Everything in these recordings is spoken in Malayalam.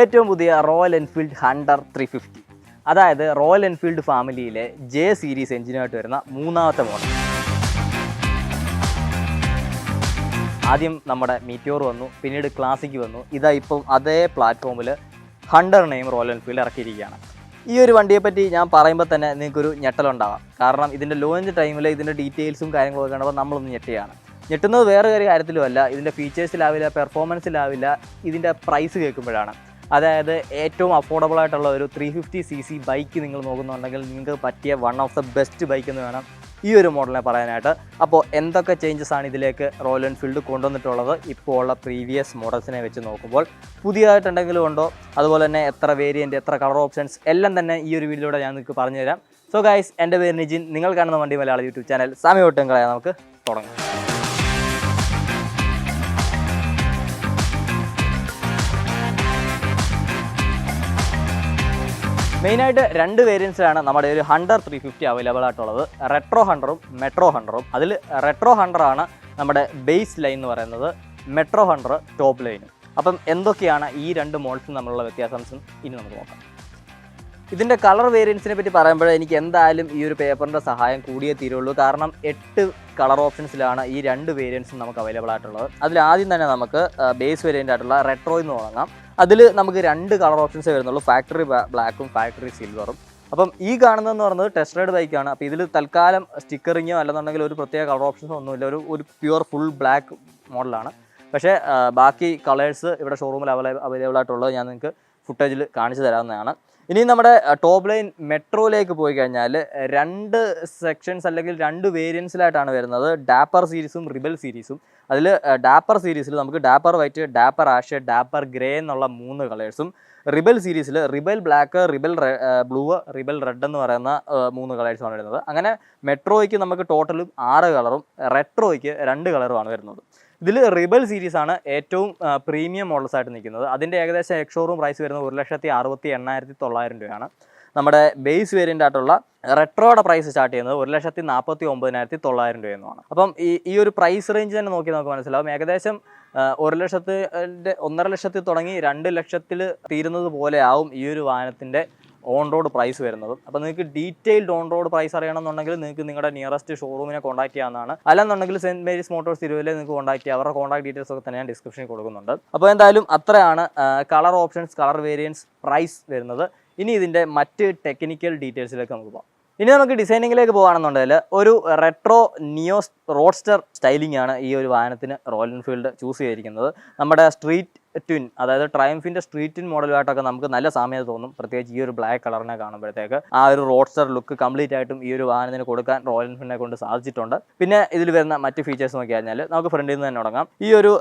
ഏറ്റവും പുതിയ Royal Enfield Hunter three fifty അതായത് റോയൽ എൻഫീൽഡ് ഫാമിലിയിലെ ജെ സീരീസ് എഞ്ചിനായിട്ട് വരുന്ന മൂന്നാമത്തെ മോഡൽ. ആദ്യം നമ്മുടെ മീറ്റോർ വന്നു പിന്നീട് ക്ലാസിക് വന്നു. ഇതാ ഇപ്പം അതേ പ്ലാറ്റ്ഫോമിൽ ഹണ്ടർ നെയിം റോയൽ എൻഫീൽഡ് ഇറക്കിയിരിക്കുകയാണ്. ഈ ഒരു വണ്ടിയെ പറ്റി ഞാൻ പറയുമ്പോൾ തന്നെ നിങ്ങൾക്കൊരു ഞെട്ടലുണ്ടാവാം. കാരണം ഇതിന്റെ ലോഞ്ച് ടൈമിൽ ഇതിന്റെ ഡീറ്റെയിൽസും കാര്യങ്ങളൊക്കെ കാണുമ്പോൾ നമ്മളൊന്ന് ഞെട്ടിയാണ്. ഞെട്ടുന്നത് വേറെ ഒരു കാര്യത്തിലുമല്ല. ഇതിന്റെ ഫീച്ചേഴ്സിലാവില്ല പെർഫോമൻസിലാവില്ല ഇതിന്റെ പ്രൈസ് കേൾക്കുമ്പോഴാണ്. അതായത് ഏറ്റവും അഫോർഡബിൾ ആയിട്ടുള്ള ഒരു three fifty C C bike നിങ്ങൾ നോക്കുന്നുണ്ടെങ്കിൽ നിങ്ങൾക്ക് പറ്റിയ one of the best bike എന്ന് വേണം ഈ ഒരു മോഡലിനെ പറയാനായിട്ട്. അപ്പോൾ എന്തൊക്കെ ചേഞ്ചസ് ആണ് ഇതിലേക്ക് റോയൽ എൻഫീൽഡ് കൊണ്ടുവന്നിട്ടുള്ളത്? ഇപ്പോൾ ഉള്ള പ്രീവിയസ് മോഡൽസിനെ വെച്ച് നോക്കുമ്പോൾ പുതിയതായിട്ടുണ്ടെങ്കിലും ഉണ്ടോ? അതുപോലെ തന്നെ എത്ര വേരിയന്റ് എത്ര കളർ ഓപ്ഷൻസ് എല്ലാം തന്നെ ഈ ഒരു വീഡിയോയിലൂടെ ഞാൻ നിങ്ങൾക്ക് പറഞ്ഞുതരാം. സോ ഗൈസ് എന്റെ പേര് നിജിൻ. നിങ്ങൾ കാണുന്ന വണ്ടി മലയാളം യൂട്യൂബ് ചാനൽ സമയം കളയാം നമുക്ക് തുടങ്ങാം. മെയിനായിട്ട് രണ്ട് വേരിയൻസിലാണ് നമ്മുടെ ഒരു ഹണ്ടർ ത്രീ ഫിഫ്റ്റി അവൈലബിൾ ആയിട്ടുള്ളത്. റെട്രോ ഹൺഡറും മെട്രോ ഹൺഡറും അതിൽ റെട്രോ ഹൺഡറാണ് നമ്മുടെ ബേസ് ലൈൻ എന്ന് പറയുന്നത് മെട്രോ ഹൺഡർ ടോപ്പ് ലൈനും. അപ്പം എന്തൊക്കെയാണ് ഈ രണ്ട് മോഡൽസും തമ്മിലുള്ള വ്യത്യാസം ഇനി നമുക്ക് നോക്കാം. ഇതിന്റെ കളർ വേരിയൻസിനെ പറ്റി പറയുമ്പോൾ എനിക്ക് എന്തായാലും ഈ ഒരു പേപ്പറിന്റെ സഹായം കൂടിയേ തീരുള്ളൂ. കാരണം എട്ട് കളർ ഓപ്ഷൻസിലാണ് ഈ രണ്ട് വേരിയൻസും നമുക്ക് അവൈലബിൾ ആയിട്ടുള്ളത്. അതിൽ ആദ്യം തന്നെ നമുക്ക് ബേസ് വേരിയന്റ് ആയിട്ടുള്ള റെട്രോ എന്ന് തുടങ്ങാം. അതിൽ നമുക്ക് രണ്ട് കളർ ഓപ്ഷൻസേ വരുന്നുള്ളൂ. ഫാക്ടറി ബ്ലാക്കും ഫാക്ടറി സിൽവറും അപ്പം ഈ കാണുന്നതെന്ന് പറയുന്നത് ടെസ്റ്റ് റൈഡ് ബൈക്കാണ് അപ്പോൾ ഇതിൽ തൽക്കാലം സ്റ്റിക്കറിങ്ങോ അല്ലെന്നുണ്ടെങ്കിൽ ഒരു പ്രത്യേക കളർ ഓപ്ഷൻസോ ഒന്നുമില്ല. ഒരു ഒരു പ്യുവർ ഫുൾ ബ്ലാക്ക് മോഡലാണ് പക്ഷേ ബാക്കി കളേഴ്സ് ഇവിടെ ഷോറൂമിൽ അവൈലബിൾ ആയിട്ടുള്ളത് ഞാൻ നിങ്ങൾക്ക് ഫുട്ടേജിൽ കാണിച്ചു തരാവുന്നതാണ്. ഇനി നമ്മുടെ ടോപ്പ് ലൈൻ മെട്രോയിലേക്ക് പോയി കഴിഞ്ഞാൽ രണ്ട് സെക്ഷൻസ് അല്ലെങ്കിൽ രണ്ട് വേരിയൻസിലായിട്ടാണ് വരുന്നത്. ഡാപ്പർ സീരീസും റിബൽ സീരീസും അതിൽ ഡാപ്പർ സീരീസിൽ നമുക്ക് dapper white dapper ash dapper grey എന്നുള്ള മൂന്ന് കളേഴ്സും റിബൽ സീരീസിൽ rebel black rebel blue rebel red എന്ന് പറയുന്ന മൂന്ന് കളേഴ്സുമാണ് വരുന്നത്. അങ്ങനെ മെട്രോയ്ക്ക് നമുക്ക് ടോട്ടലും ആറ് കളറും റെട്രോയ്ക്ക് രണ്ട് കളറുമാണ് വരുന്നത്. ഇതിൽ റിബൽ സീരീസ് ആണ് ഏറ്റവും പ്രീമിയം മോഡൽസ് ആയിട്ട് നിൽക്കുന്നത്. അതിന്റെ ഏകദേശം എക്സോറൂം പ്രൈസ് വരുന്നത് ഒരു ലക്ഷത്തി അറുപത്തി എണ്ണായിരത്തി തൊള്ളായിരം രൂപയാണ്. നമ്മുടെ ബേസ് വേരിയന്റ് ആയിട്ടുള്ള റെട്രോയുടെ പ്രൈസ് സ്റ്റാർട്ട് ചെയ്യുന്നത് ഒരു ലക്ഷത്തി നാൽപ്പത്തി ഒമ്പതിനായിരത്തി തൊള്ളായിരം രൂപ എന്നാണ് അപ്പം ഈ ഈ ഒരു പ്രൈസ് റേഞ്ച് തന്നെ നോക്കി നമുക്ക് മനസ്സിലാവും. ഏകദേശം ഒരു ലക്ഷത്തിന്റെ ഒന്നര ലക്ഷത്തിൽ തുടങ്ങി രണ്ട് ലക്ഷത്തിൽ തീരുന്നത് പോലെ ആവും ഈ ഒരു വാഹനത്തിന്റെ ഓൺ റോഡ് പ്രൈസ് വരുന്നത്. അപ്പോൾ നിങ്ങൾക്ക് ഡീറ്റെയിൽഡ് ഓൺ റോഡ് പ്രൈസ് അറിയണമെന്നുണ്ടെങ്കിൽ നിങ്ങൾക്ക് നിങ്ങളുടെ നിയറസ്റ്റ് ഷോറൂമിനെ കോൺടാക്ട് ചെയ്യാവുന്നതാണ്. അല്ലെന്നുണ്ടെങ്കിൽ സെന്റ് മേരീസ് മോട്ടോഴ്സ് തിരുവല്ലേ നിങ്ങൾക്ക് കോൺടാക്ട് ചെയ്യാം. അവരുടെ കോൺടാക്ട് ഡീറ്റെയിൽസ് ഒക്കെ തന്നെ ഞാൻ ഡിസ്ക്രിപ്ഷനിൽ കൊടുക്കുന്നുണ്ട്. അപ്പോൾ എന്തായാലും അത്രയാണ് colour options colour variants price വരുന്നത്. ഇനി ഇതിന്റെ മറ്റ് ടെക്നിക്കൽ ഡീറ്റെയിൽസിലേക്ക് നമുക്ക് പോകാം. ഇനി നമുക്ക് ഡിസൈനിങ്ങിലേക്ക് പോകുകയാണെന്നുണ്ടെങ്കിൽ ഒരു റെട്രോ നിയോസ് റോഡ്സ്റ്റർ സ്റ്റൈലിംഗ് ആണ് ഈ ഒരു വാഹനത്തിന് റോയൽ എൻഫീൽഡ് ചൂസ് ചെയ്തിരിക്കുന്നത്. നമ്മുടെ സ്ട്രീറ്റ് ട്വിൻ അതായത് ട്രയംഫിന്റെ സ്ട്രീറ്റ് മോഡലുമായിട്ടൊക്കെ നമുക്ക് നല്ല സാമ്യത തോന്നും. പ്രത്യേകിച്ച് ഈ ഒരു ബ്ലാക്ക് കളറിനെ കാണുമ്പോഴത്തേക്ക്. ആ ഒരു റോഡ്സ്റ്റർ ലുക്ക് കംപ്ലീറ്റ് ആയിട്ടും ഈ ഒരു വാഹനത്തിന് കൊടുക്കാൻ റോയൽ എൻഫീൽഡിനെ കൊണ്ട് സാധിച്ചിട്ടുണ്ട്. പിന്നെ ഇതിൽ വരുന്ന മറ്റ് ഫീച്ചേഴ്സ് നോക്കി കഴിഞ്ഞാൽ നമുക്ക് ഫ്രണ്ടിൽ നിന്ന് തന്നെ തുടങ്ങാം. ഈ ഒരു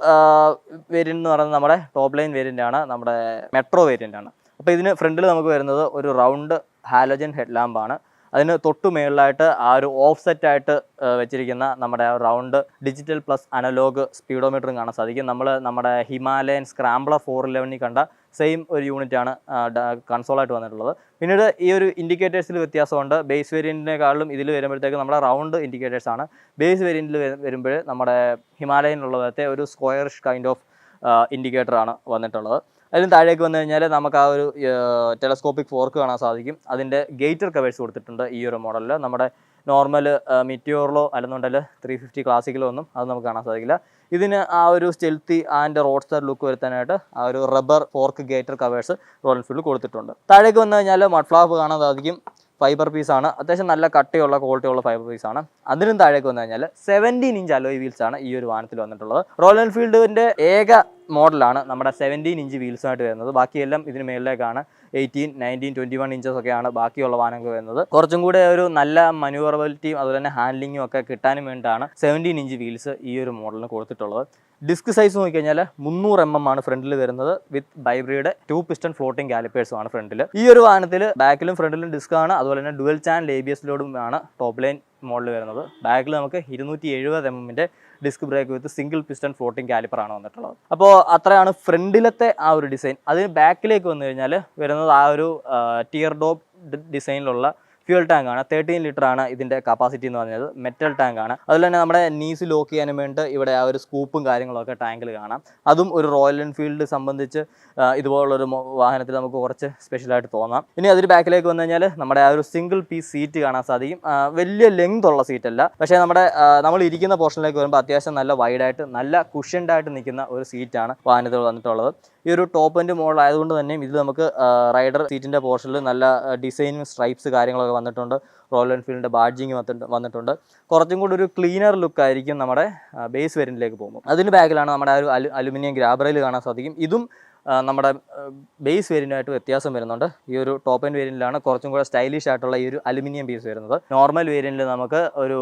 വേരിയന്റ് എന്ന് പറയുന്നത് നമ്മുടെ ടോപ്പ് ലൈൻ വേരിയന്റ് ആണ് നമ്മുടെ മെട്രോ വേരിയന്റ് ആണ്. അപ്പോൾ ഇതിന് ഫ്രണ്ടിൽ നമുക്ക് വരുന്നത് ഒരു റൗണ്ട് ഹാലോജൻ ഹെഡ് ലാമ്പാണ് അതിന് തൊട്ടു മേളിലായിട്ട് ആ ഒരു ഓഫ് സെറ്റ് ആയിട്ട് വെച്ചിരിക്കുന്ന നമ്മുടെ റൗണ്ട് ഡിജിറ്റൽ പ്ലസ് അനലോഗ് സ്പീഡോമീറ്ററും കാണാൻ സാധിക്കും. നമ്മൾ നമ്മുടെ ഹിമാലയൻ സ്ക്രാംബ്ലർ ഫോർ ഇലവനിൽ കണ്ട സെയിം ഒരു യൂണിറ്റാണ് കൺസോളായിട്ട് വന്നിട്ടുള്ളത്. പിന്നീട് ഈ ഒരു ഇൻഡിക്കേറ്റേഴ്സിൽ വ്യത്യാസമുണ്ട്. ബേസ് വേരിയന്റിനെക്കാളും ഇതിൽ വരുമ്പോഴത്തേക്ക് നമ്മുടെ റൗണ്ട് ഇൻഡിക്കേറ്റേഴ്സ് ആണ് ബേസ് വേരിയന്റിൽ വരുമ്പോൾ നമ്മുടെ ഹിമാലയനിലുള്ള ഒരു സ്ക്വയർഷ് കൈൻഡ് ഓഫ് ഇൻഡിക്കേറ്ററാണ് വന്നിട്ടുള്ളത്. അതിന് താഴേക്ക് വന്നു കഴിഞ്ഞാൽ നമുക്ക് ആ ഒരു ടെലസ്കോപ്പിക് ഫോർക്ക് കാണാൻ സാധിക്കും. അതിന്റെ ഗേറ്റർ കവേഴ്സ് കൊടുത്തിട്ടുണ്ട് ഈ ഒരു മോഡലിൽ നമ്മുടെ നോർമൽ മിറ്റിയോറിലോ അല്ലെന്നുണ്ടെങ്കിൽ ത്രീ ഫിഫ്റ്റി ക്ലാസിക്കലോ ഒന്നും അത് നമുക്ക് കാണാൻ സാധിക്കില്ല. ഇതിന് ആ ഒരു സ്റ്റെൽത്തി ആൻഡ് റോഡ്സ്റ്റർ ലുക്ക് വരുത്താനായിട്ട് ആ ഒരു rubber fork gaiter covers Royal Enfield കൊടുത്തിട്ടുണ്ട്. താഴേക്ക് വന്നു കഴിഞ്ഞാൽ മഡ്ഫ്ലാപ്പ് കാണാൻ സാധിക്കും. ഫൈബർ പീസാണ് അത്യാവശ്യം നല്ല കട്ടിയുള്ള ക്വാളിറ്റിയുള്ള ഫൈബർ പീസാണ് അതിനും താഴേക്ക് വന്നു കഴിഞ്ഞാൽ സെവന്റീൻ ഇഞ്ച് അലോയ് വീൽസ് ആണ് ഈ ഒരു വാഹനത്തിൽ വന്നിട്ടുള്ളത്. റോയൽ എൻഫീൽഡിന്റെ ഏക മോഡലാണ് നമ്മുടെ സെവന്റീൻ ഇഞ്ച് വീൽസുമായിട്ട് വരുന്നത്. ബാക്കിയെല്ലാം ഇതിന് മേളിലേക്കാണ്. Eighteen nineteen twenty one inches ഒക്കെയാണ് ബാക്കിയുള്ള വാഹനങ്ങൾ വരുന്നത്. കുറച്ചും കൂടെ ഒരു നല്ല മനുവറബിലിറ്റിയും അതുപോലെ തന്നെ ഹാൻഡ്ലിങ്ങും ഒക്കെ കിട്ടാനും വേണ്ടിയിട്ടാണ് സെവന്റീൻ ഇഞ്ച് വീൽസ് ഈ ഒരു മോഡലിന് കൊടുത്തിട്ടുള്ളത്. ഡിസ്ക് സൈസ് നോക്കിക്കഴിഞ്ഞാൽ മുന്നൂറ് എം എം ആണ് ഫ്രണ്ടിൽ വരുന്നത് വിത്ത് ബൈബ്രിയുടെ ടു പിസ്റ്റൺ ഫ്ലോട്ടിംഗ് കാലിപ്പേഴ്സും ആണ് ഫ്രണ്ടിൽ ഈ ഒരു വാഹനത്തിൽ ബാക്കിലും ഫ്രണ്ടിലും ഡിസ്ക് ആണ് അതുപോലെ തന്നെ ഡുവൽ ചാനൽ എ ബി ആണ് ടോപ്പ് ലൈൻ മോഡൽ വരുന്നത്. ബാക്കിൽ നമുക്ക് ഇരുന്നൂറ്റി എഴുപത് എം എമ്മിന്റെ disc brake with single piston floating caliper ആണ് വന്നിട്ടുള്ളത്. അപ്പോൾ അത്രയാണ് ഫ്രണ്ടിലത്തെ ആ ഒരു ഡിസൈൻ അതിന് ബാക്കിലേക്ക് വന്നു കഴിഞ്ഞാൽ വരുന്നത് ആ ഒരു ടിയർ ഡോപ്പ് ഡിസൈനിലുള്ള ഫ്യൂൽ ടാങ്ക് ആണ്. തേർട്ടീൻ ലിറ്റർ ആണ് ഇതിന്റെ കപ്പാസിറ്റി എന്ന് പറഞ്ഞത്. മെറ്റൽ ടാങ്ക് ആണ്. അതുപോലെ തന്നെ നമ്മുടെ നീസ് ലോക്ക് ചെയ്യാനും വേണ്ടി ഇവിടെ ആ ഒരു സ്കൂപ്പും കാര്യങ്ങളൊക്കെ ടാങ്കിൽ കാണാം. അതും ഒരു റോയൽ എൻഫീൽഡ് സംബന്ധിച്ച് ഇതുപോലുള്ളൊരു വാഹനത്തിൽ നമുക്ക് കുറച്ച് സ്പെഷ്യലായിട്ട് തോന്നാം. ഇനി അതിന് ബാക്കിലേക്ക് വന്നു കഴിഞ്ഞാൽ നമ്മുടെ ആ ഒരു സിംഗിൾ പീസ് സീറ്റ് കാണാൻ സാധിക്കും. വലിയ ലെങ്ത് ഉള്ള സീറ്റ് അല്ല. പക്ഷേ നമ്മുടെ നമ്മൾ ഇരിക്കുന്ന പോർഷനിലേക്ക് വരുമ്പോൾ അത്യാവശ്യം നല്ല വൈഡായിട്ട് നല്ല കുഷൻഡായിട്ട് നിൽക്കുന്ന ഒരു സീറ്റാണ് വാഹനത്തിൽ വന്നിട്ടുള്ളത്. ഈ ഒരു ടോപ്പ് എന്റെ മോഡൽ ആയതുകൊണ്ട് തന്നെ ഇതിൽ നമുക്ക് റൈഡർ സീറ്റിന്റെ പോർഷനിൽ നല്ല ഡിസൈനും സ്ട്രൈപ്സ് കാര്യങ്ങളൊക്കെ വന്നിട്ടുണ്ട്. റോയൽ എൻഫീൽഡിന്റെ ബാഡ്ജിങ് വന്നിട്ടുണ്ട്. കുറച്ചും കൂടി ഒരു ക്ലീനർ ലുക്ക് ആയിരിക്കും നമ്മുടെ ബേസ് വേരിയന്റിലേക്ക് പോകുമ്പോൾ അതിന് ബാഗിലാണ് നമ്മുടെ ആ ഒരു അലു അലുമിനിയം ഗ്രാബറയിൽ കാണാൻ സാധിക്കും. ഇതും നമ്മുടെ ബേസ് വേരിയന്റായിട്ട് വ്യത്യാസം വരുന്നുണ്ട്. ഈ ഒരു ടോപ്പ് എൻഡ് വേരിയന്റിലാണ് കുറച്ചും കൂടെ സ്റ്റൈലിഷ് ആയിട്ടുള്ള ഈ ഒരു അലുമിനിയം പീസ് വരുന്നത്. നോർമൽ വേരിയന്റിൽ നമുക്ക് ഒരു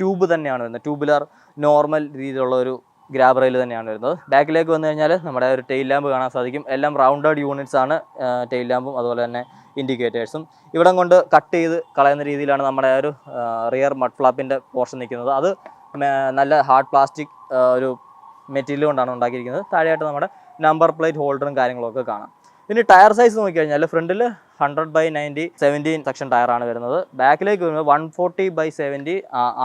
ട്യൂബ് തന്നെയാണ് വരുന്നത്. ട്യൂബുലർ നോർമൽ രീതിയിലുള്ള ഒരു ഗ്രാബ് റെയിൽ തന്നെയാണ് വരുന്നത്. ബാക്കിലേക്ക് വന്നു കഴിഞ്ഞാൽ നമ്മുടെ ഒരു ടെയിൽ ലാമ്പ് കാണാൻ സാധിക്കും. എല്ലാം റൗണ്ടഡ് യൂണിറ്റ്സ് ആണ് ടെയിൽ ലാമ്പും അതുപോലെ തന്നെ ഇൻഡിക്കേറ്റേഴ്സും ഇവിടം കൊണ്ട് കട്ട് ചെയ്ത് കളയുന്ന രീതിയിലാണ് നമ്മുടെ ഒരു റിയർ മഡ് ഫ്ലാപ്പിന്റെ പോർഷൻ നിൽക്കുന്നത്. അത് നല്ല ഹാർഡ് പ്ലാസ്റ്റിക് ഒരു മെറ്റീരിയൽ കൊണ്ടാണ് ഉണ്ടാക്കിയിരിക്കുന്നത്. താഴെയായിട്ട് നമ്മുടെ നമ്പർ പ്ലേറ്റ് ഹോൾഡറും കാര്യങ്ങളൊക്കെ കാണാം. ഇനി ടയർ സൈസ് നോക്കിക്കഴിഞ്ഞാൽ ഫ്രണ്ടിൽ hundred by ninety seventeen section ആണ് വരുന്നത്. ബാക്കിലേക്ക് വരുമ്പോൾ one forty by seventy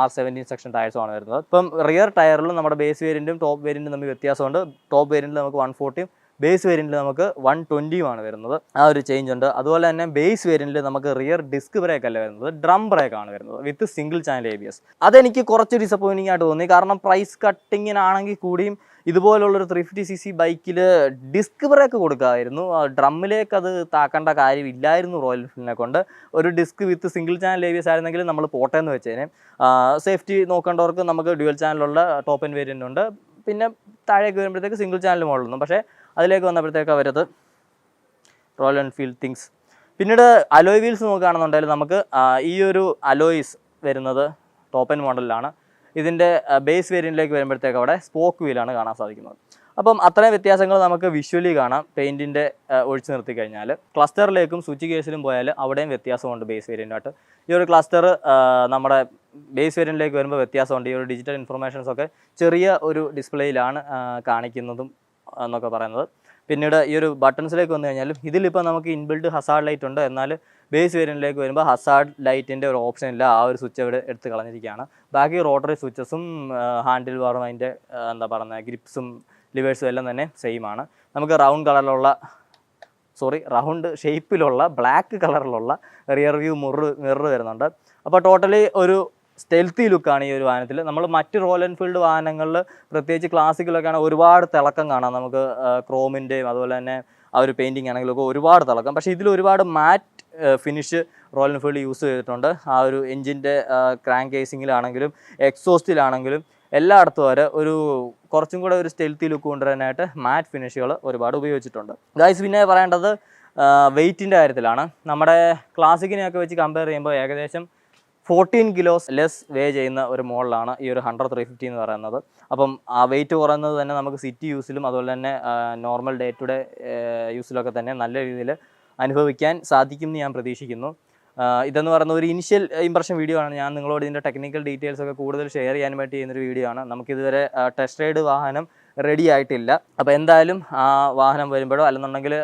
R seventeen section ടയർസുമാണ് വരുന്നത്. ഇപ്പം റിയർ ടയറിൽ നമ്മുടെ ബേസ് വേരിയന്റും ടോപ്പ് വേരിയന്റും തമ്മിൽ വ്യത്യാസമുണ്ട്. ടോപ്പ് വേരിയന്റിൽ നമുക്ക് വൺ ഫോർട്ടിയും ബേസ് വേരിയന്റിൽ നമുക്ക് വൺ ട്വന്റിയുമാണ് വരുന്നത്. ആ ഒരു ചേഞ്ച് ഉണ്ട്. അതുപോലെ തന്നെ ബേസ് വേരിയന്റിൽ നമുക്ക് റിയർ ഡിസ്ക് ബ്രേക്ക് അല്ല വരുന്നത്? ഡ്രം ബ്രേക്ക് ആണ് വരുന്നത് with single channel A B S അതെനിക്ക് കുറച്ച് ഡിസപ്പോയിന്റിംഗ് ആയിട്ട് തോന്നി. കാരണം പ്രൈസ് കട്ടിങ്ങിനാണെങ്കിൽ കൂടിയും ഇതുപോലുള്ളൊരു ത്രീ ഫിഫ്റ്റി സി സി ബൈക്കിൽ ഡിസ്ക് ബ്രേക്ക് കൊടുക്കാമായിരുന്നു ഡ്രമ്മിലേക്ക് അത് താക്കേണ്ട കാര്യമില്ലായിരുന്നു റോയൽ എൻഫീൽഡിനെ കൊണ്ട്. ഒരു ഡിസ്ക് വിത്ത് സിംഗിൾ ചാനൽ ലേവിയസ് ആയിരുന്നെങ്കിൽ നമ്മൾ പോട്ടേന്ന് വെച്ചേനെ. സേഫ്റ്റി നോക്കേണ്ടവർക്ക് നമുക്ക് ഡ്യുവൽ ചാനലുള്ള ടോപ്പ് എൻ വേരിയന്റ് ഉണ്ട്. പിന്നെ താഴേക്ക് വരുമ്പോഴത്തേക്ക് സിംഗിൾ ചാനൽ മോഡലൊന്നും പക്ഷേ അതിലേക്ക് വന്നപ്പോഴത്തേക്ക് അവരത് റോയൽ എൻഫീൽഡ് തിങ്സ് പിന്നീട് അലോയ് വീൽസ് നോക്കുകയാണെന്നുണ്ടെങ്കിൽ നമുക്ക് ഈ ഒരു അലോയിസ് വരുന്നത് ടോപ്പ് എൻ മോഡലിലാണ് ഇതിന്റെ ബേസ് വേരിയന്റിലേക്ക് വരുമ്പോഴത്തേക്ക് അവിടെ സ്പോക്ക് വീലാണ് കാണാൻ സാധിക്കുന്നത്. അപ്പം അത്രയും വ്യത്യാസങ്ങൾ നമുക്ക് വിഷ്വലി കാണാം. പെയിന്റിന്റെ ഒഴിച്ചു നിർത്തി കഴിഞ്ഞാൽ ക്ലസ്റ്ററിലേക്കും സ്വിച്ച് കേസിലും പോയാൽ അവിടെയും വ്യത്യാസമുണ്ട് ബേസ് വേരിയന്റായിട്ട് ഈ ഒരു ക്ലസ്റ്റർ നമ്മുടെ ബേസ് വേരിയന്റിലേക്ക് വരുമ്പോൾ വ്യത്യാസമുണ്ട്. ഈ ഒരു ഡിജിറ്റൽ ഇൻഫർമേഷൻസ് ഒക്കെ ചെറിയ ഒരു ഡിസ്പ്ലേയിലാണ് കാണിക്കുന്നതും എന്നൊക്കെ പറയുന്നത്. പിന്നീട് ഈ ഒരു ബട്ടൺസിലേക്ക് വന്നു കഴിഞ്ഞാലും ഇതിലിപ്പോൾ നമുക്ക് ഇൻബിൽഡ് ഹസാർഡ് ലൈറ്റ് ഉണ്ട്. എന്നാൽ ബേസ് വേരിയന്റിലേക്ക് വരുമ്പോൾ ഹസാർഡ് ലൈറ്റിന്റെ ഒരു ഓപ്ഷൻ ഇല്ല. ആ ഒരു സ്വിച്ച് ഇവിടെ എടുത്ത് കളഞ്ഞിരിക്കുകയാണ്. ബാക്കി റോട്ടറി സ്വിച്ചസും ഹാൻഡിൽ ബാറും അതിന്റെ എന്താ പറയുന്നത് ഗ്രിപ്സും ലിവേഴ്സും എല്ലാം തന്നെ സെയിം ആണ്. നമുക്ക് റൗണ്ട് കളറിലുള്ള സോറി റൗണ്ട് ഷേപ്പിലുള്ള ബ്ലാക്ക് കളറിലുള്ള റിയർ വ്യൂ മിറർ മിറർ വരുന്നുണ്ട്. അപ്പോൾ ടോട്ടലി ഒരു സ്റ്റെൽത്തി ലുക്കാണ് ഈ ഒരു വാഹനത്തിൽ നമ്മൾ മറ്റ് റോയൽ എൻഫീൽഡ് വാഹനങ്ങളിൽ പ്രത്യേകിച്ച് ക്ലാസിക്കിലൊക്കെയാണ് ഒരുപാട് തിളക്കം കാണാം. നമുക്ക് ക്രോമിന്റെയും അതുപോലെ തന്നെ ആ ഒരു പെയിന്റിങ് ആണെങ്കിലും ഒക്കെ ഒരുപാട് തിളക്കം. പക്ഷേ ഇതിൽ ഒരുപാട് matte finish Royal Enfield use ചെയ്തിട്ടുണ്ട്. ആ ഒരു എഞ്ചിന്റെ ക്രാങ്ക് കേസിങ്ങിലാണെങ്കിലും എക്സോസ്റ്റിലാണെങ്കിലും എല്ലായിടത്തും വരെ ഒരു കുറച്ചും കൂടെ ഒരു സ്റ്റെൽത്തി ലുക്ക് കൊണ്ടുവരാനായിട്ട് മാറ്റ് ഫിനിഷുകൾ ഒരുപാട് ഉപയോഗിച്ചിട്ടുണ്ട്. ഗൈസ് പിന്നെ പറയേണ്ടത് വെയിറ്റിന്റെ കാര്യത്തിലാണ്. നമ്മുടെ ക്ലാസിക്കിനെയൊക്കെ വെച്ച് കമ്പയർ ചെയ്യുമ്പോൾ ഏകദേശം ഫോർട്ടീൻ കിലോസ് ലെസ് വേ ചെയ്യുന്ന ഒരു മോഡലാണ് ഈ ഒരു ഹൺഡ്രഡ് ത്രീ ഫിഫ്റ്റി എന്ന് പറയുന്നത്. അപ്പം ആ വെയിറ്റ് കുറയുന്നത് തന്നെ നമുക്ക് സിറ്റി യൂസിലും അതുപോലെ തന്നെ നോർമൽ ഡേ ടു ഡേ യൂസിലൊക്കെ തന്നെ നല്ല രീതിയിൽ അനുഭവിക്കാൻ സാധിക്കും എന്ന് ഞാൻ പ്രതീക്ഷിക്കുന്നു. ഇതെന്ന് പറയുന്ന ഒരു ഇനിഷ്യൽ ഇംപ്രഷൻ വീഡിയോ ആണ്. ഞാൻ നിങ്ങളോട് ഇതിന്റെ ടെക്നിക്കൽ ഡീറ്റെയിൽസ് ഒക്കെ കൂടുതൽ ഷെയർ ചെയ്യാൻ വേണ്ടി ചെയ്യുന്നൊരു വീഡിയോ ആണ്. നമുക്കിതുവരെ ടെസ്റ്റ് റൈഡ് വാഹനം റെഡി ആയിട്ടില്ല. അപ്പോൾ എന്തായാലും ആ വാഹനം വരുമ്പോഴോ അല്ലെന്നുണ്ടെങ്കിൽ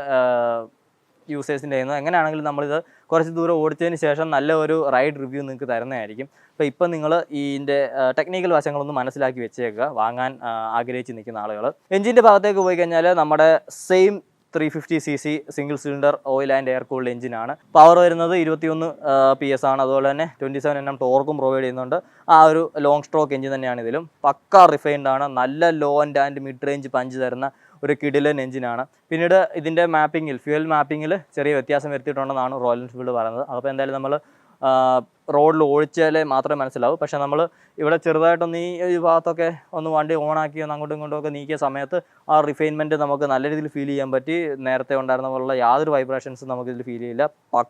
യൂസേഴ്സിന്റെ കയ്യിൽ എങ്ങനെയാണെങ്കിലും നമ്മളിത് കുറച്ച് ദൂരം ഓടിച്ചതിന് ശേഷം നല്ല ഒരു റൈഡ് റിവ്യൂ നിങ്ങൾക്ക് തരുന്നതായിരിക്കും. അപ്പോൾ ഇപ്പം നിങ്ങൾ ഇതിന്റെ ടെക്നിക്കൽ വശങ്ങളൊന്ന് മനസ്സിലാക്കി വെച്ചേക്കുക. വാങ്ങാൻ ആഗ്രഹിച്ച് നിൽക്കുന്ന ആളുകൾ എഞ്ചിന്റെ ഭാഗത്തേക്ക് പോയി കഴിഞ്ഞാൽ നമ്മുടെ same three fifty C C single cylinder oil and air cooled എഞ്ചിനാണ് പവർ വരുന്നത് ഇരുപത്തിയൊന്ന് പി എസ് ആണ്. അതുപോലെ തന്നെ ട്വന്റി സെവൻ എൻ എം ടോർക്കും പ്രൊവൈഡ് ചെയ്യുന്നുണ്ട്. ആ ഒരു ലോങ് സ്ട്രോക്ക് എഞ്ചിൻ തന്നെയാണ് ഇതിലും. പക്ക റിഫൈൻഡ് ആണ്. നല്ല low and and mid range punch തരുന്ന ഒരു കിടിലൻ എഞ്ചിനാണ്. പിന്നീട് ഇതിന്റെ മാപ്പിങ്ങിൽ ഫ്യൂൽ മാപ്പിങ്ങിൽ ചെറിയ വ്യത്യാസം വരുത്തിയിട്ടുണ്ടെന്നാണ് റോയൽ എൻഫീൽഡ് പറയുന്നത്. അപ്പോൾ എന്തായാലും നമ്മൾ റോഡിൽ ഓടിച്ചാലേ മാത്രമേ മനസ്സിലാവൂ. പക്ഷേ നമ്മൾ ഇവിടെ ചെറുതായിട്ടൊന്ന് ഈ ഭാഗത്തൊക്കെ ഒന്ന് വണ്ടി ഓണാക്കി ഒന്ന് അങ്ങോട്ടും ഇങ്ങോട്ടും ഒക്കെ നീക്കിയ സമയത്ത് ആ റിഫൈൻമെന്റ് നമുക്ക് നല്ല രീതിയിൽ ഫീൽ ചെയ്യാൻ പറ്റി. നേരത്തെ ഉണ്ടായിരുന്ന പോലുള്ള യാതൊരു വൈബ്രേഷൻസും നമുക്കിതിൽ ഫീൽ ചെയ്യില്ല. പക്ക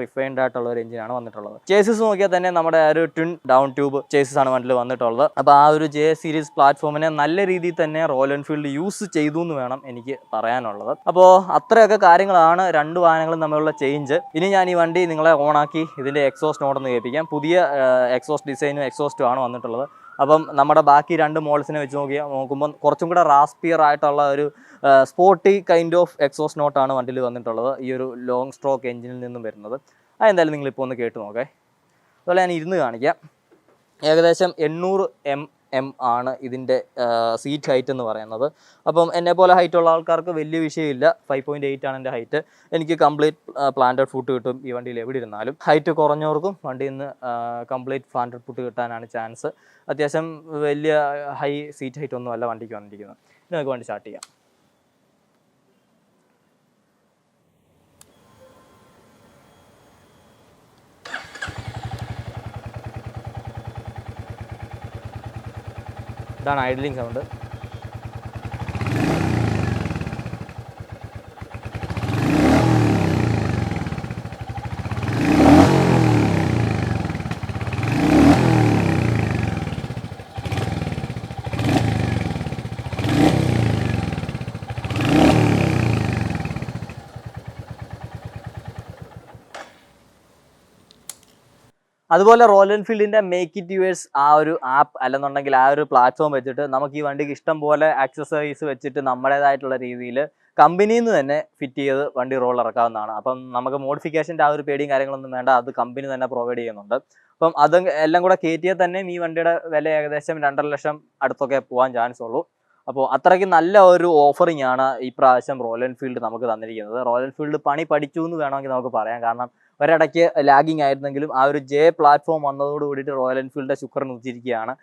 റിഫൈൻഡ് ആയിട്ടുള്ള ഒരു എഞ്ചിനാണ് വന്നിട്ടുള്ളത്. ചേസസ് നോക്കിയാൽ തന്നെ നമ്മുടെ ഒരു ട്വിൻ ഡൗൺ ട്യൂബ് ചേസസ് ആണ് വണ്ടിയിൽ വന്നിട്ടുള്ളത്. അപ്പോൾ ആ ഒരു ജെ സീരീസ് പ്ലാറ്റ്ഫോമിനെ നല്ല രീതിയിൽ തന്നെ റോയൽ എൻഫീൽഡ് യൂസ് ചെയ്തു എന്ന് വേണം എനിക്ക് പറയാനുള്ളത്. അപ്പോൾ അത്രയൊക്കെ കാര്യങ്ങളാണ് രണ്ട് വാഹനങ്ങളും തമ്മിലുള്ള ചേഞ്ച് ഇനി ഞാൻ ഈ വണ്ടി നിങ്ങളെ ഓണാക്കി ഇതിന്റെ എക്സോസ്റ്റ് ഒന്ന് കേൾപ്പിക്കാം. പുതിയ എക്സോസ്റ്റ് ഡിസൈനും എക്സോസ്റ്റും ആണ് വന്നിട്ടുള്ളത്. അപ്പം നമ്മുടെ ബാക്കി രണ്ട് മോഡൽസിനെ വെച്ച് നോക്കിയാൽ നോക്കുമ്പോൾ കുറച്ചും കൂടെ റാസ്പിയർ ആയിട്ടുള്ള ഒരു sporty kind of exhaust note വണ്ടിയിൽ വന്നിട്ടുള്ളത്. ഈ ഒരു ലോങ് സ്ട്രോക്ക് എഞ്ചിനിൽ നിന്നും വരുന്നത്. അതെന്തായാലും നിങ്ങളിപ്പോൾ ഒന്ന് കേട്ട് നോക്കേ. അതുപോലെ ഞാൻ ഇരുന്ന് കാണിക്കാം. ഏകദേശം എണ്ണൂറ് എം എം ആണ് ഇതിന്റെ സീറ്റ് ഹൈറ്റ് എന്ന് പറയുന്നത്. അപ്പം എന്നെ പോലെ ഹൈറ്റ് ഉള്ള ആൾക്കാർക്ക് വലിയ വിഷയമില്ല. ഫൈവ് പോയിന്റ് എയ്റ്റ് ആണ് എന്റെ ഹൈറ്റ് എനിക്ക് കംപ്ലീറ്റ് പ്ലാന്റഡ് ഫുഡ് കിട്ടും ഈ വണ്ടിയിൽ എവിടെ ഇരുന്നാലും ഹൈറ്റ് കുറഞ്ഞവർക്കും വണ്ടിയിൽ നിന്ന് കംപ്ലീറ്റ് പ്ലാന്റഡ് ഫുഡ് കിട്ടാനാണ് ചാൻസ് അത്യാവശ്യം വലിയ ഹൈ സീറ്റ് ഹൈറ്റ് ഒന്നും അല്ല വണ്ടിക്ക് വന്നിരിക്കുന്നത്. നമുക്ക് വണ്ടി സ്റ്റാർട്ട് ചെയ്യാം. ഇതാണ് ഐഡ്ലിംഗ് സൗണ്ട് അതുപോലെ റോയൽ എൻഫീൽഡിന്റെ മേക്ക് ഇറ്റ് യുവേഴ്സ് ആ ഒരു ആപ്പ് അല്ലെന്നുണ്ടെങ്കിൽ ആ ഒരു പ്ലാറ്റ്ഫോം വെച്ചിട്ട് നമുക്ക് ഈ വണ്ടിക്ക് ഇഷ്ടം പോലെ ആക്സസറീസ് വെച്ചിട്ട് നമ്മുടേതായിട്ടുള്ള രീതിയിൽ കമ്പനിയിൽ നിന്ന് തന്നെ ഫിറ്റ് ചെയ്ത് വണ്ടി റോൾ ഇറക്കാവുന്നതാണ്. അപ്പം നമുക്ക് മോഡിഫിക്കേഷന്റെ ആ ഒരു പേടിയും കാര്യങ്ങളൊന്നും വേണ്ട. അത് കമ്പനി തന്നെ പ്രൊവൈഡ് ചെയ്യുന്നുണ്ട്. അപ്പം അത് എല്ലാം കൂടെ കയറ്റിയാൽ തന്നെ ഈ വണ്ടിയുടെ വില ഏകദേശം രണ്ടര ലക്ഷം അടുത്തൊക്കെ പോകാൻ ചാൻസ് ഉള്ളൂ. അപ്പോൾ അത്രയ്ക്ക് നല്ല ഒരു ഓഫറിംഗ് ആണ് ഈ പ്രാവശ്യം റോയൽ എൻഫീൽഡ് നമുക്ക് തന്നിരിക്കുന്നത്. റോയൽ എൻഫീൽഡ് പണി പഠിച്ചു എന്ന് വേണമെങ്കിൽ നമുക്ക് പറയാം. കാരണം ഒരിടയ്ക്ക് ലാഗിങ് ആയിരുന്നെങ്കിലും ആ ഒരു ജെ പ്ലാറ്റ്ഫോം വന്നതോട് കൂടിയിട്ട് റോയൽ എൻഫീൽഡിന്റെ ശുക്രൻ ഉച്ചിരിക്കുകയാണ്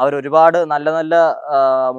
അവർ ഒരുപാട് നല്ല നല്ല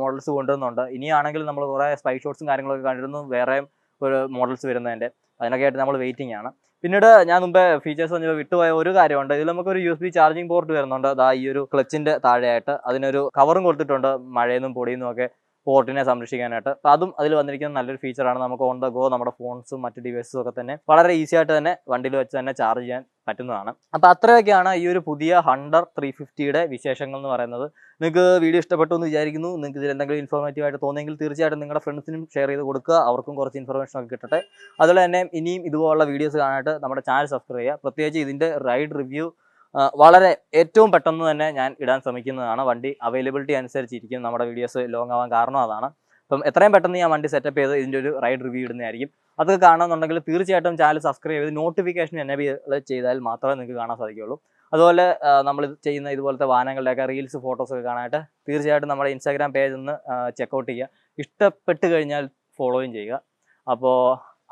മോഡൽസ് കൊണ്ടുവരുന്നുണ്ട്. ഇനിയാണെങ്കിൽ നമ്മൾ കുറേ സ്പൈ ഷോട്ട്സും കാര്യങ്ങളൊക്കെ കണ്ടിരുന്നു. വേറെ ഒരു മോഡൽസ് വരുന്നതിന്റെ അതിനൊക്കെ ആയിട്ട് നമ്മൾ വെയിറ്റിംഗ് ആണ്. പിന്നീട് ഞാൻ മുമ്പേ ഫീച്ചേഴ്സ് പറഞ്ഞപ്പോൾ വിട്ടുപോയ ഒരു കാര്യമുണ്ട്. ഇതിൽ നമുക്കൊരു U S B charging port വരുന്നുണ്ട്. അതാ ഈ ഒരു ക്ലച്ചിന്റെ താഴെയായിട്ട്. അതിനൊരു കവറും കൊടുത്തിട്ടുണ്ട്. മഴയെന്നും പൊടിയെന്നും ഒക്കെ പോർട്ടിനെ സംരക്ഷിക്കാനായിട്ട്. അപ്പോൾ അതും അതിൽ വന്നിരിക്കുന്ന നല്ലൊരു ഫീച്ചറാണ് നമുക്ക് ഓൺ ദ ഗോ നമ്മുടെ ഫോൺസും മറ്റ് ഡിവൈസസും ഒക്കെ തന്നെ വളരെ ഈസി ആയിട്ട് തന്നെ വണ്ടിയിൽ വെച്ച് തന്നെ ചാർജ് ചെയ്യാൻ പറ്റുന്നതാണ്. അപ്പോൾ അത്രയൊക്കെയാണ് ഈ ഒരു പുതിയ ഹണ്ടർ ത്രീ ഫിഫ്റ്റിയുടെ വിശേഷങ്ങൾ എന്ന് പറയുന്നത്. നിങ്ങൾക്ക് വീഡിയോ ഇഷ്ടപ്പെട്ടു എന്ന് വിചാരിക്കുന്നു. നിങ്ങൾക്ക് ഇതിൽ എന്തെങ്കിലും ഇൻഫോർമേറ്റീവ് ആയിട്ട് തോന്നിയെങ്കിൽ തീർച്ചയായിട്ടും നിങ്ങളുടെ ഫ്രണ്ട്സിനും ഷെയർ ചെയ്ത് കൊടുക്കുക. അവർക്കും കുറച്ച് ഇൻഫർമേഷൻ ഒക്കെ കിട്ടട്ടെ. അതുപോലെ തന്നെ ഇനിയും ഇതുപോലുള്ള വീഡിയോസ് കാണാനായിട്ട് നമ്മുടെ ചാനൽ സബ്സ്ക്രൈബ് ചെയ്യുക. പ്രത്യേകിച്ച് ഇതിന്റെ റൈഡ് റിവ്യൂ വളരെ ഏറ്റവും പെട്ടെന്ന് തന്നെ ഞാൻ ഇടാൻ ശ്രമിക്കുന്നതാണ്. വണ്ടി അവൈലബിലിറ്റി അനുസരിച്ചിരിക്കും. നമ്മുടെ വീഡിയോസ് ലോങ് ആവാൻ കാരണം അതാണ്. അപ്പം എത്രയും പെട്ടെന്ന് ഞാൻ വണ്ടി സെറ്റപ്പ് ചെയ്ത് ഇതിന്റെ ഒരു റൈഡ് റിവ്യൂ ഇടുന്നതായിരിക്കും. അത് കാണുന്നുണ്ടെങ്കിൽ തീർച്ചയായിട്ടും ചാനൽ സബ്സ്ക്രൈബ് ചെയ്ത് നോട്ടിഫിക്കേഷൻ എനേബിൾ ചെയ്താൽ മാത്രമേ നിങ്ങൾക്ക് കാണാൻ സാധിക്കുകയുള്ളൂ. അതുപോലെ നമ്മൾ ചെയ്യുന്ന ഇതുപോലത്തെ വാഹനങ്ങളുടെയൊക്കെ റീൽസ് ഫോട്ടോസ് ഒക്കെ കാണാനായിട്ട് തീർച്ചയായിട്ടും നമ്മുടെ ഇൻസ്റ്റാഗ്രാം പേജ് ഒന്ന് ചെക്കൗട്ട് ചെയ്യുക. ഇഷ്ടപ്പെട്ട് കഴിഞ്ഞാൽ ഫോളോയും ചെയ്യുക. അപ്പോൾ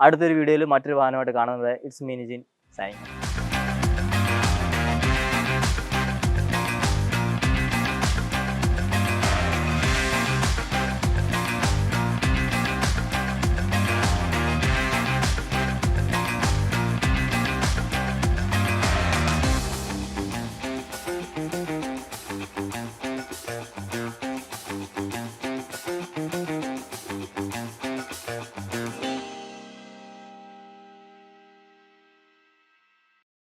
അടുത്തൊരു വീഡിയോയിൽ മറ്റൊരു വാഹനമായിട്ട് കാണുന്നത് ഇറ്റ്സ് മീനിജിൻ സൈൻ